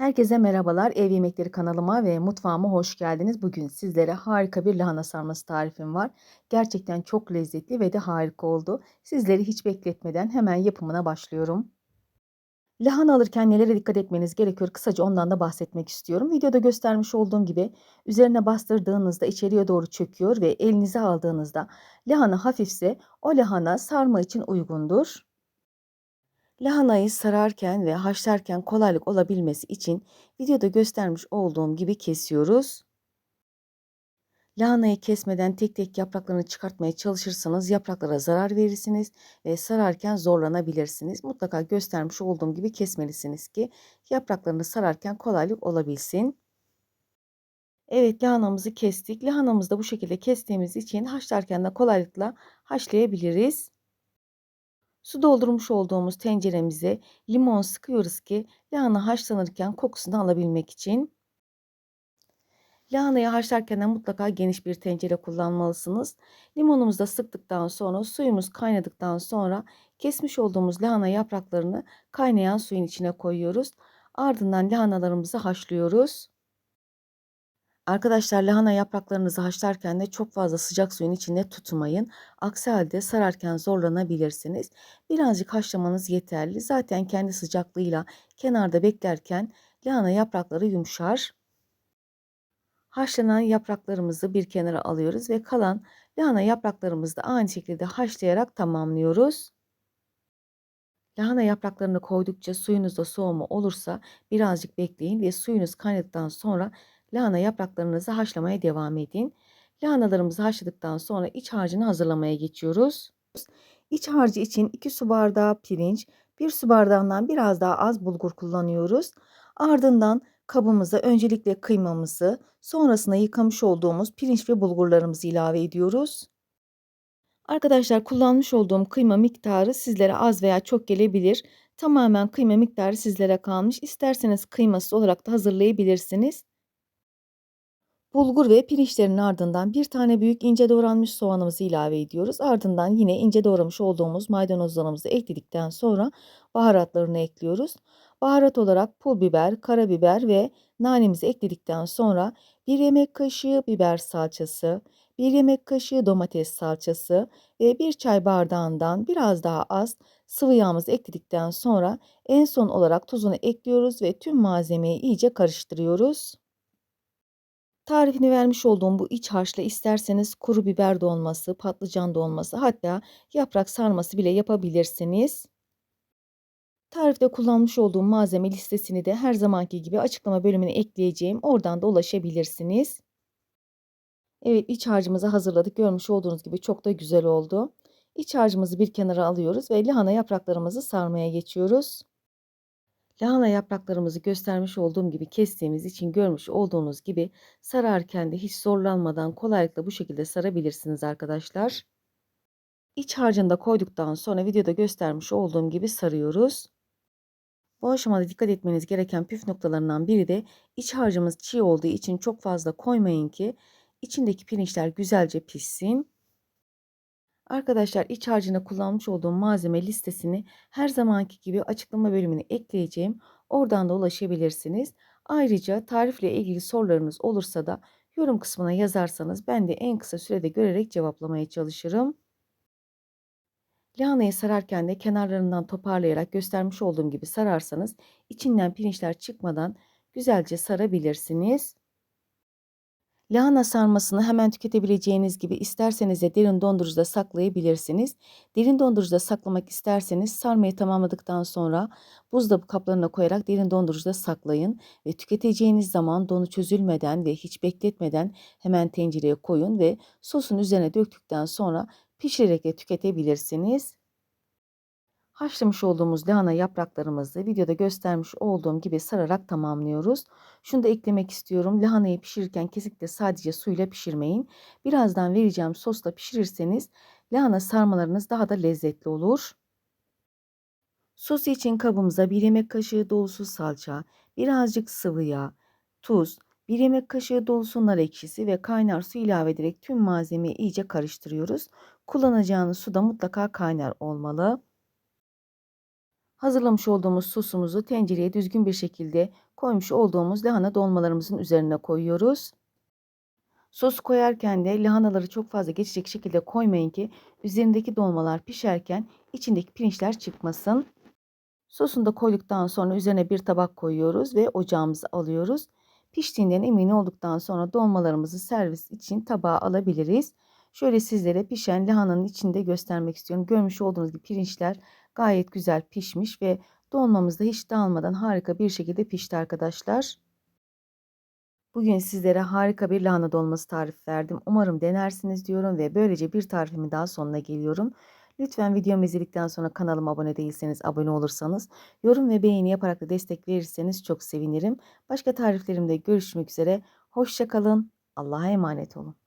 Herkese merhabalar. Ev Yemekleri kanalıma ve mutfağıma hoş geldiniz. Bugün sizlere harika bir lahana sarması tarifim var. Gerçekten çok lezzetli ve de harika oldu. Sizleri hiç bekletmeden hemen yapımına başlıyorum. Lahana alırken nelere dikkat etmeniz gerekiyor? Kısaca ondan da bahsetmek istiyorum. Videoda göstermiş olduğum gibi üzerine bastırdığınızda içeriye doğru çöküyor ve elinize aldığınızda lahana hafifse o lahana sarma için uygundur. Lahanayı sararken ve haşlarken kolaylık olabilmesi için videoda göstermiş olduğum gibi kesiyoruz. Lahanayı kesmeden tek tek yapraklarını çıkartmaya çalışırsanız yapraklara zarar verirsiniz ve sararken zorlanabilirsiniz. Mutlaka göstermiş olduğum gibi kesmelisiniz ki yapraklarını sararken kolaylık olabilsin. Evet lahanamızı kestik. Lahanamızı da bu şekilde kestiğimiz için haşlarken de kolaylıkla haşlayabiliriz. Su doldurmuş olduğumuz tenceremize limon sıkıyoruz ki lahana haşlanırken kokusunu alabilmek için. Lahanayı haşlarken de mutlaka geniş bir tencere kullanmalısınız. Limonumuzu da sıktıktan sonra suyumuz kaynadıktan sonra kesmiş olduğumuz lahana yapraklarını kaynayan suyun içine koyuyoruz. Ardından lahanalarımızı haşlıyoruz. Arkadaşlar lahana yapraklarınızı haşlarken de çok fazla sıcak suyun içinde tutmayın. Aksi halde sararken zorlanabilirsiniz. Birazcık haşlamanız yeterli. Zaten kendi sıcaklığıyla kenarda beklerken lahana yaprakları yumuşar. Haşlanan yapraklarımızı bir kenara alıyoruz ve kalan lahana yapraklarımızı da aynı şekilde haşlayarak tamamlıyoruz. Lahana yapraklarını koydukça suyunuzda soğuma olursa birazcık bekleyin ve suyunuz kaynadıktan sonra lahana yapraklarınızı haşlamaya devam edin. Lahanalarımızı haşladıktan sonra iç harcını hazırlamaya geçiyoruz. İç harcı için 2 su bardağı pirinç, 1 su bardağından biraz daha az bulgur kullanıyoruz. Ardından kabımıza öncelikle kıymamızı, sonrasında yıkamış olduğumuz pirinç ve bulgurlarımızı ilave ediyoruz. Arkadaşlar kullanmış olduğum kıyma miktarı sizlere az veya çok gelebilir. Tamamen kıyma miktarı sizlere kalmış. İsterseniz kıymasız olarak da hazırlayabilirsiniz. Bulgur ve pirinçlerin ardından bir tane büyük ince doğranmış soğanımızı ilave ediyoruz. Ardından yine ince doğramış olduğumuz maydanozlarımızı ekledikten sonra baharatlarını ekliyoruz. Baharat olarak pul biber, karabiber ve nanemizi ekledikten sonra 1 yemek kaşığı biber salçası, 1 yemek kaşığı domates salçası ve 1 çay bardağından biraz daha az sıvı yağımızı ekledikten sonra en son olarak tuzunu ekliyoruz ve tüm malzemeyi iyice karıştırıyoruz. Tarifini vermiş olduğum bu iç harçla isterseniz kuru biber dolması, patlıcan dolması hatta yaprak sarması bile yapabilirsiniz. Tarifte kullanmış olduğum malzeme listesini de her zamanki gibi açıklama bölümüne ekleyeceğim. Oradan da ulaşabilirsiniz. Evet iç harcımızı hazırladık. Görmüş olduğunuz gibi çok da güzel oldu. İç harcımızı bir kenara alıyoruz ve lahana yapraklarımızı sarmaya geçiyoruz. Lahana yapraklarımızı göstermiş olduğum gibi kestiğimiz için görmüş olduğunuz gibi sararken de hiç zorlanmadan kolaylıkla bu şekilde sarabilirsiniz arkadaşlar. İç harcını da koyduktan sonra videoda göstermiş olduğum gibi sarıyoruz. Bu aşamada dikkat etmeniz gereken püf noktalarından biri de iç harcımız çiğ olduğu için çok fazla koymayın ki içindeki pirinçler güzelce pişsin. Arkadaşlar iç harcına kullanmış olduğum malzeme listesini her zamanki gibi açıklama bölümüne ekleyeceğim. Oradan da ulaşabilirsiniz. Ayrıca tarifle ilgili sorularınız olursa da yorum kısmına yazarsanız ben de en kısa sürede görerek cevaplamaya çalışırım. Lahanayı sararken de kenarlarından toparlayarak göstermiş olduğum gibi sararsanız içinden pirinçler çıkmadan güzelce sarabilirsiniz. Lahana sarmasını hemen tüketebileceğiniz gibi isterseniz de derin dondurucuda saklayabilirsiniz. Derin dondurucuda saklamak isterseniz sarmayı tamamladıktan sonra buzdolabı kaplarına koyarak derin dondurucuda saklayın ve tüketeceğiniz zaman donu çözülmeden ve hiç bekletmeden hemen tencereye koyun ve sosun üzerine döktükten sonra pişirerek de tüketebilirsiniz. Haşlamış olduğumuz lahana yapraklarımızı videoda göstermiş olduğum gibi sararak tamamlıyoruz. Şunu da eklemek istiyorum. Lahanayı pişirirken kesinlikle sadece suyla pişirmeyin. Birazdan vereceğim sosla pişirirseniz lahana sarmalarınız daha da lezzetli olur. Sos için kabımıza 1 yemek kaşığı dolusu salça, birazcık sıvı yağ, tuz, 1 yemek kaşığı dolusu nar ekşisi ve kaynar su ilave ederek tüm malzemeyi iyice karıştırıyoruz. Kullanacağınız su da mutlaka kaynar olmalı. Hazırlamış olduğumuz sosumuzu tencereye düzgün bir şekilde koymuş olduğumuz lahana dolmalarımızın üzerine koyuyoruz. Sos koyarken de lahanaları çok fazla geçecek şekilde koymayın ki üzerindeki dolmalar pişerken içindeki pirinçler çıkmasın. Sosunu da koyduktan sonra üzerine bir tabak koyuyoruz ve ocağımıza alıyoruz. Piştiğinden emin olduktan sonra dolmalarımızı servis için tabağa alabiliriz. Şöyle sizlere pişen lahananın içinde göstermek istiyorum. Görmüş olduğunuz gibi pirinçler gayet güzel pişmiş ve dolmamız da hiç dağılmadan harika bir şekilde pişti arkadaşlar. Bugün sizlere harika bir lahana dolması tarifi verdim. Umarım denersiniz diyorum ve böylece bir tarifimin daha sonuna geliyorum. Lütfen videomu izledikten sonra kanalıma abone değilseniz abone olursanız, yorum ve beğeni yaparak da destek verirseniz çok sevinirim. Başka tariflerimde görüşmek üzere. Hoşçakalın. Allah'a emanet olun.